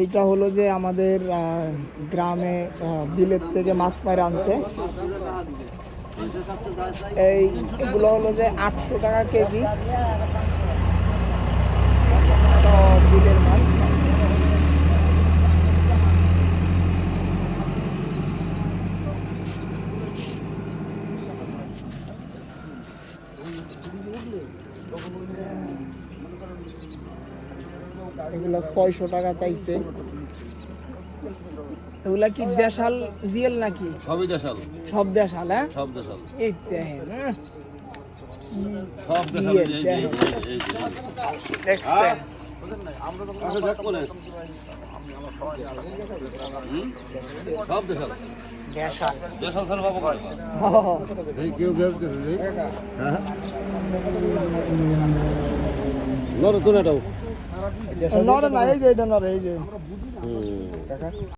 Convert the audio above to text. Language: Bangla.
এইটা হলো যে আমাদের গ্রামে বিলেত থেকে মাছ মারে আনছে। এই এগুলো হলো যে আটশো টাকা কেজি। বিলের মাছ। এগুলো ছয়শো টাকা চাইছে। এগুলা কি দেশাল জিয়েল নাকি? সবই দেশাল। সব দেশাল হ্যাঁ? সব দেশাল। এই দেখেন হ্যাঁ। সব দেশাল? সব দেশাল। দেশাল। দেশাল স্যার বাবু এই কেউ করে নড়ে না এই যে এটা নড়ে এই